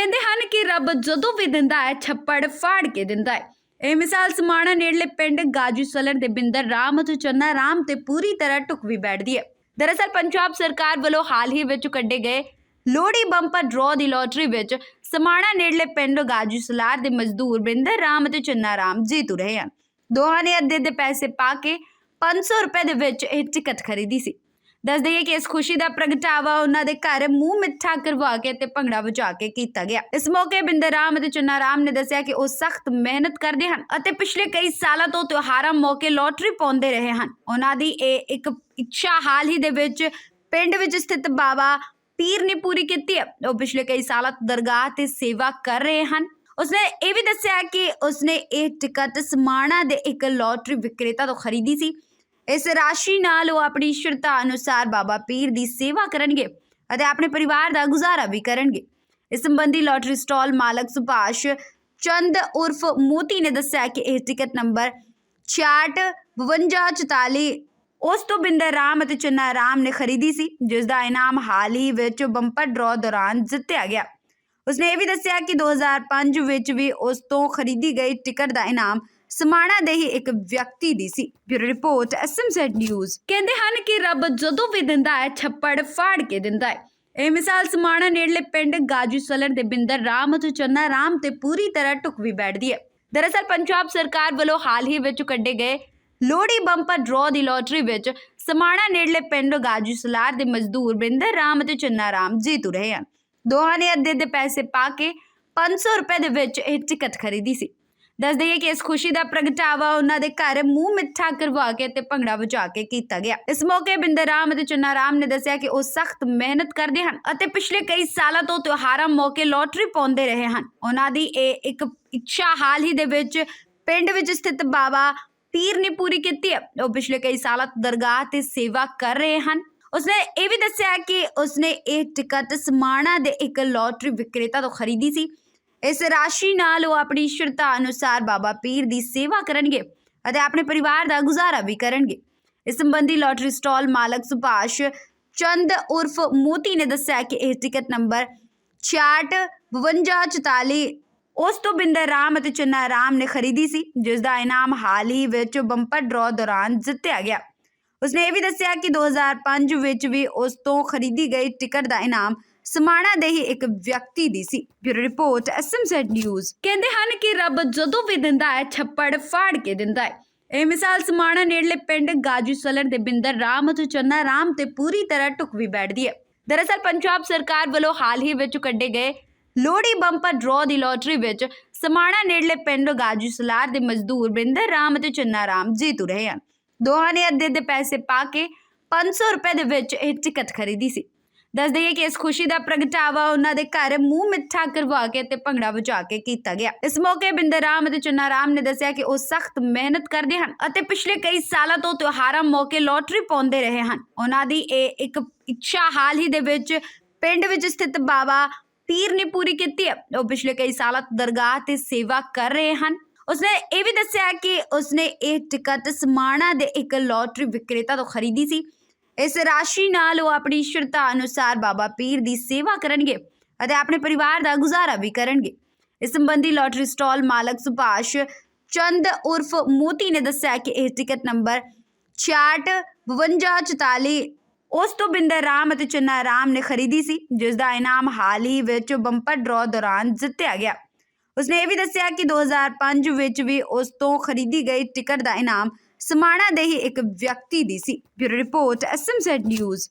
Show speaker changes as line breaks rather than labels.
ਕਹਿੰਦੇ ਹਨ ਕਿ ਰੱਬ ਜਦੋਂ ਵੀ ਦਿੰਦਾ ਹੈ, ਛੱਪੜ ਫਾੜ ਕੇ ਦਿੰਦਾ ਹੈ। ਇਹ ਮਿਸਾਲ ਸਮਾਣਾ ਨੇੜਲੇ ਪਿੰਡ ਗਾਜੂ ਸਲਰ ਦੇ ਬਿੰਦਰ ਰਾਮ ਅਤੇ ਚੰਨਾ ਰਾਮ ਤੇ ਪੂਰੀ ਤਰ੍ਹਾਂ ਢੁਕਵੀ ਬੈਠਦੀ ਹੈ। ਦਰਅਸਲ ਪੰਜਾਬ ਸਰਕਾਰ ਵੱਲੋਂ ਹਾਲ ਹੀ ਵਿੱਚ ਕੱਢੇ ਗਏ ਲੋਹੜੀ ਬੰਪਰ ਡਰਾਅ ਦੀ ਲੋਟਰੀ ਵਿੱਚ ਸਮਾਣਾ ਨੇੜਲੇ ਪਿੰਡ ਗਾਜੀ ਸਲਾਰ ਦੇ ਮਜ਼ਦੂਰ ਬਿੰਦਰ ਰਾਮ ਅਤੇ ਚੰਨਾ ਰਾਮ ਜੀਤੂ ਰਹੇ ਹਨ। ਦੋਹਾਂ ਨੇ ਅੱਧੇ ਦੇ ਪੈਸੇ ਪਾ ਕੇ 500 ਰੁਪਏ ਦੇ ਵਿੱਚ ਇਹ ਟਿਕਟ ਖਰੀਦੀ ਸੀ। ਦੱਸ ਦਈਏ ਕਿ ਇਸ ਖੁਸ਼ੀ ਦਾ ਪ੍ਰਗਟਾਵਾ ਉਹਨਾਂ ਦੇ ਘਰ ਮੂੰਹ ਮਿੱਠਾ ਕਰਵਾ ਕੇ ਤੇ ਭੰਗੜਾ ਵਜਾ ਕੇ ਕੀਤਾ ਗਿਆ। ਇਸ ਮੌਕੇ ਬਿੰਦਰ ਅਤੇ ਚੰਨਾ ਨੇ ਦੱਸਿਆ ਕਿ ਉਹ ਸਖਤ ਮਿਹਨਤ ਕਰਦੇ ਹਨ ਅਤੇ ਪਿਛਲੇ ਕਈ ਸਾਲਾਂ ਤੋਂ ਤਿਉਹਾਰਾਂ ਮੌਕੇ ਲੋਟਰੀ ਪਾਉਂਦੇ ਰਹੇ ਹਨ। ਉਹਨਾਂ ਦੀ ਇਹ ਇੱਕ ਇੱਛਾ ਹਾਲ ਹੀ ਦੇ ਵਿੱਚ ਪਿੰਡ ਵਿੱਚ ਸਥਿਤ ਬਾਬਾ ਪੀਰ ਨੇ ਪੂਰੀ ਕੀਤੀ ਹੈ। ਉਹ ਪਿਛਲੇ ਕਈ ਸਾਲਾਂ ਤੋਂ ਦਰਗਾਹ ਤੇ ਸੇਵਾ ਕਰ ਰਹੇ ਹਨ। ਉਸਨੇ ਇਹ ਵੀ ਦੱਸਿਆ ਕਿ ਉਸਨੇ ਇਹ ਟਿਕਟ ਸਮਾਣਾ ਦੇ ਇੱਕ ਲੋਟਰੀ ਵਿਕਰੇਤਾ ਤੋਂ ਖਰੀਦੀ ਸੀ। ਇਸ ਰਾਸ਼ੀ ਨਾਲ ਉਹ ਆਪਣੀ ਸ਼ਰਧਾ ਅਨੁਸਾਰ ਬਾਬਾ ਪੀਰ ਦੀ ਸੇਵਾ ਕਰਨਗੇ ਅਤੇ ਆਪਣੇ ਪਰਿਵਾਰ ਦਾ ਗੁਜ਼ਾਰਾ ਵੀ ਕਰਨਗੇ। ਇਸ ਸੰਬੰਧੀ ਲੋਟਰੀ ਸਟਾਲ ਮਾਲਕ ਸੁਭਾਸ਼ ਚੰਦ ਉਰਫ ਮੋਤੀ ਨੇ ਦੱਸਿਆ ਕਿ ਇਹ ਟਿਕਟ ਨੰਬਰ 665244 ਉਸ ਤੋਂ ਬਿੰਦਰ ਰਾਮ ਅਤੇ ਚੰਨਾ ਰਾਮ ਨੇ ਖਰੀਦੀ ਸੀ, ਜਿਸ ਦਾ ਇਨਾਮ ਹਾਲ ਹੀ ਵਿੱਚ ਬੰਪਰ ਡਰਾ ਦੌਰਾਨ ਜਿੱਤਿਆ ਗਿਆ। ਉਸਨੇ ਇਹ ਵੀ ਦੱਸਿਆ ਕਿ 2005 ਵਿੱਚ ਵੀ ਉਸ ਤੋਂ ਖਰੀਦੀ ਗਈ ਟਿਕਟ ਦਾ ਇਨਾਮ ਸਮਾਣਾ ਦੇ ਹੀ ਇੱਕ ਵਿਅਕਤੀ ਦੀ ਸੀ। Bureau report SMZ news. ਕਹਿੰਦੇ ਹਨ ਕਿ ਰੱਬ ਜਦੋਂ ਵੀ ਦਿੰਦਾ ਹੈ, ਛੱਪੜ ਫਾੜ ਕੇ ਦਿੰਦਾ ਹੈ। ਇਹ ਮਿਸਾਲ ਸਮਾਣਾ ਨੇੜਲੇ ਪਿੰਡ ਗਾਜੂ ਸਲਰ ਦੇ ਬਿੰਦਰ ਰਾਮ ਅਤੇ ਚੰਨਾ ਰਾਮ ਤੇ ਪੂਰੀ ਤਰ੍ਹਾਂ ਢੁਕਵੀ ਬੈਠਦੀ ਹੈ। ਦਰਅਸਲ ਪੰਜਾਬ ਸਰਕਾਰ ਵੱਲੋਂ ਹਾਲ ਹੀ ਵਿੱਚ ਕੱਢੇ ਗਏ ਲੋਹੜੀ ਬੰਪਰ ਡਰਾਅ ਦੀ ਲੋਟਰੀ ਵਿੱਚ ਸਮਾਣਾ ਨੇੜਲੇ ਪਿੰਡ ਗਾਜੂ ਸਲਾਰ ਦੇ ਮਜ਼ਦੂਰ ਬਿੰਦਰ ਰਾਮ ਅਤੇ ਚੰਨਾ ਰਾਮ ਜੀਤੂ ਰਹੇ ਹਨ। ਦੋਹਾਂ ਨੇ ਅੱਧੇ ਦੇ ਪੈਸੇ ਪਾ ਕੇ 500 ਰੁਪਏ ਦੇ ਵਿੱਚ ਇਹ ਟਿਕਟ ਖਰੀਦੀ ਸੀ। ਦੱਸ ਦਈਏ ਕਿ ਇਸ ਖੁਸ਼ੀ ਦਾ ਪ੍ਰਗਟਾਵਾ ਉਹਨਾਂ ਦੇ ਘਰ ਮੂੰਹ ਮਿੱਠਾ ਕਰਵਾ ਕੇ ਤੇ ਭੰਗੜਾ ਵਜਾ ਕੇ ਕੀਤਾ ਗਿਆ। ਇਸ ਮੌਕੇ ਬਿੰਦਰ ਅਤੇ ਚੰਨਾ ਨੇ ਦੱਸਿਆ ਕਿ ਉਹ ਸਖਤ ਮਿਹਨਤ ਕਰਦੇ ਹਨ ਅਤੇ ਪਿਛਲੇ ਕਈ ਸਾਲਾਂ ਤੋਂ ਤਿਉਹਾਰਾਂ ਮੌਕੇ ਲੋਟਰੀ ਪਾਉਂਦੇ ਰਹੇ ਹਨ। ਉਹਨਾਂ ਦੀ ਇਹ ਇੱਕ ਇੱਛਾ ਹਾਲ ਹੀ ਦੇ ਵਿੱਚ ਪਿੰਡ ਵਿੱਚ ਸਥਿਤ ਬਾਬਾ ਪੀਰ ਨੇ ਪੂਰੀ ਕੀਤੀ ਹੈ। ਉਹ ਪਿਛਲੇ ਕਈ ਸਾਲਾਂ ਤੋਂ ਦਰਗਾਹ ਤੇ ਸੇਵਾ ਕਰ ਰਹੇ ਹਨ। ਉਸਨੇ ਇਹ ਵੀ ਦੱਸਿਆ ਕਿ ਉਸਨੇ ਇਹ ਟਿਕਟ ਸਮਾਣਾ ਦੇ ਇੱਕ ਲੋਟਰੀ ਵਿਕਰੇਤਾ ਤੋਂ ਖਰੀਦੀ ਸੀ। ਇਸ ਰਾਸ਼ੀ ਨਾਲ ਉਹ ਆਪਣੀ ਸ਼ਰਧਾ ਅਨੁਸਾਰ ਬਾਬਾ ਪੀਰ ਦੀ ਸੇਵਾ ਕਰਨਗੇ ਅਤੇ ਆਪਣੇ ਪਰਿਵਾਰ ਦਾ ਗੁਜ਼ਾਰਾ ਵੀ ਕਰਨਗੇ। ਇਸ ਸੰਬੰਧੀ ਲੋਟਰੀ ਸਟਾਲ ਮਾਲਕ ਸੁਭਾਸ਼ ਚੰਦ ਉਰਫ ਮੋਤੀ ਨੇ ਦੱਸਿਆ ਕਿ ਇਹ ਟਿਕਟ ਨੰਬਰ 665244 ਉਸ ਤੋਂ ਬਿੰਦਰ ਰਾਮ ਅਤੇ ਚੰਨਾ ਰਾਮ ਨੇ ਖਰੀਦੀ ਸੀ, ਜਿਸ ਦਾ ਇਨਾਮ ਹਾਲ ਹੀ ਵਿੱਚ ਬੰਪਰ ਡਰਾਅ ਦੌਰਾਨ ਜਿੱਤਿਆ ਗਿਆ। ਉਸਨੇ ਇਹ ਵੀ ਦੱਸਿਆ ਕਿ 2005 ਵਿੱਚ ਵੀ ਉਸ ਤੋਂ ਖਰੀਦੀ ਗਈ ਟਿਕਟ ਦਾ ਇਨਾਮ ਸਮਾਣਾ ਦੇ ਹੀ ਇੱਕ ਵਿਅਕਤੀ ਦੀ ਸੀ। ਬਿਊਰੋ ਰਿਪੋਰਟ ਐਸਐਮਜ਼ੈਡ ਨਿਊਜ਼ ਕਹਿੰਦੇ ਹਨ ਕਿ ਰੱਬ ਜਦੋਂ ਵੀ ਦਿੰਦਾ ਹੈ, ਛੱਪੜ ਫਾੜ ਕੇ ਦਿੰਦਾ ਹੈ। ਇਹ ਮਿਸਾਲ ਸਮਾਣਾ ਨੇੜਲੇ ਪਿੰਡ ਗਾਜੂ ਸਲਰ ਦੇ ਬਿੰਦਰ ਰਾਮ ਅਤੇ ਚੰਨਾ ਰਾਮ ਤੇ ਪੂਰੀ ਤਰ੍ਹਾਂ ਢੁਕਵੀ ਬੈਠਦੀ ਹੈ। ਦਰਅਸਲ ਪੰਜਾਬ ਸਰਕਾਰ ਵੱਲੋਂ ਹਾਲ ਹੀ ਵਿੱਚ ਕੱਢੇ ਗਏ ਲੋਹੜੀ ਬੰਪਰ ਡਰਾਅ ਦੀ ਲੋਟਰੀ ਵਿੱਚ ਸਮਾਣਾ ਨੇੜਲੇ ਪਿੰਡ ਗਾਜੀ ਸਲਾਰ ਦੇ ਮਜ਼ਦੂਰ ਬਿੰਦਰ ਰਾਮ ਅਤੇ ਚੰਨਾ ਰਾਮ ਜੀਤੂ ਰਹੇ ਹਨ। ਦੋਹਾਂ ਨੇ ਅੱਧੇ ਦੇ ਪੈਸੇ ਪਾ ਕੇ 500 ਰੁਪਏ ਦੇ ਵਿੱਚ ਇਹ ਟਿਕਟ ਖਰੀਦੀ ਸੀ। ਦੱਸ ਦਈਏ ਕਿ ਇਸ ਖੁਸ਼ੀ ਦਾ ਪ੍ਰਗਟਾਵਾ ਉਹਨਾਂ ਦੇ ਘਰ ਮੂੰਹ ਮਿੱਠਾ ਕਰਵਾ ਕੇ ਤੇ ਭੰਗੜਾ ਵਜਾ ਕੇ ਕੀਤਾ ਗਿਆ। ਇਸ ਮੌਕੇ ਬਿੰਦਰ ਅਤੇ ਚੰਨਾ ਨੇ ਦੱਸਿਆ ਕਿ ਉਹ ਸਖਤ ਮਿਹਨਤ ਕਰਦੇ ਹਨ ਅਤੇ ਪਿਛਲੇ ਕਈ ਸਾਲਾਂ ਤੋਂ ਤਿਉਹਾਰਾਂ ਮੌਕੇ ਲੋਟਰੀ ਪਾਉਂਦੇ ਰਹੇ ਹਨ। ਉਹਨਾਂ ਦੀ ਇਹ ਇੱਕ ਇੱਛਾ ਹਾਲ ਹੀ ਦੇ ਵਿੱਚ ਪਿੰਡ ਵਿੱਚ ਸਥਿਤ ਬਾਬਾ ਪੀਰ ਨੇ ਪੂਰੀ ਕੀਤੀ ਹੈ। ਉਹ ਪਿਛਲੇ ਕਈ ਸਾਲਾਂ ਤੋਂ ਦਰਗਾਹ ਤੇ ਸੇਵਾ ਕਰ ਰਹੇ ਹਨ। ਉਸਨੇ ਇਹ ਵੀ ਦੱਸਿਆ ਕਿ ਉਸਨੇ ਇਹ ਟਿਕਟ ਸਮਾਣਾ ਦੇ ਇੱਕ ਲੋਟਰੀ ਵਿਕਰੇਤਾ ਤੋਂ ਖਰੀਦੀ ਸੀ। ਇਸ ਰਾਸ਼ੀ ਨਾਲ ਉਹ ਆਪਣੀ ਸ਼ਰਧਾ ਅਨੁਸਾਰ ਬਾਬਾ ਪੀਰ ਦੀ ਸੇਵਾ ਕਰਨਗੇ ਅਤੇ ਆਪਣੇ ਪਰਿਵਾਰ ਦਾ ਗੁਜ਼ਾਰਾ ਵੀ ਕਰਨਗੇ। ਇਸ ਸੰਬੰਧੀ ਲੋਟਰੀ ਸਟਾਲ ਮਾਲਕ ਸੁਭਾਸ਼ ਚੰਦ ਉਰਫ ਮੋਤੀ ਨੇ ਦੱਸਿਆ ਕਿ ਇਹ ਟਿਕਟ ਨੰਬਰ 665244 ਉਸ ਤੋਂ ਬਿੰਦਰ ਰਾਮ ਅਤੇ ਚੰਨਾ ਰਾਮ ਨੇ ਖਰੀਦੀ ਸੀ, ਜਿਸ ਦਾ ਇਨਾਮ ਹਾਲ ਹੀ ਵਿੱਚ ਬੰਪਰ ਡਰਾ ਦੌਰਾਨ ਜਿੱਤਿਆ ਗਿਆ। ਉਸਨੇ ਇਹ ਵੀ ਦੱਸਿਆ ਕਿ 2005 ਵਿੱਚ ਵੀ ਉਸ ਤੋਂ ਖਰੀਦੀ ਗਈ ਟਿਕਟ ਦਾ ਇਨਾਮ ਸਮਾਣਾ ਦੇ ਹੀ ਇੱਕ ਵਿਅਕਤੀ ਦੀ ਸੀ। Bureau report SMZ news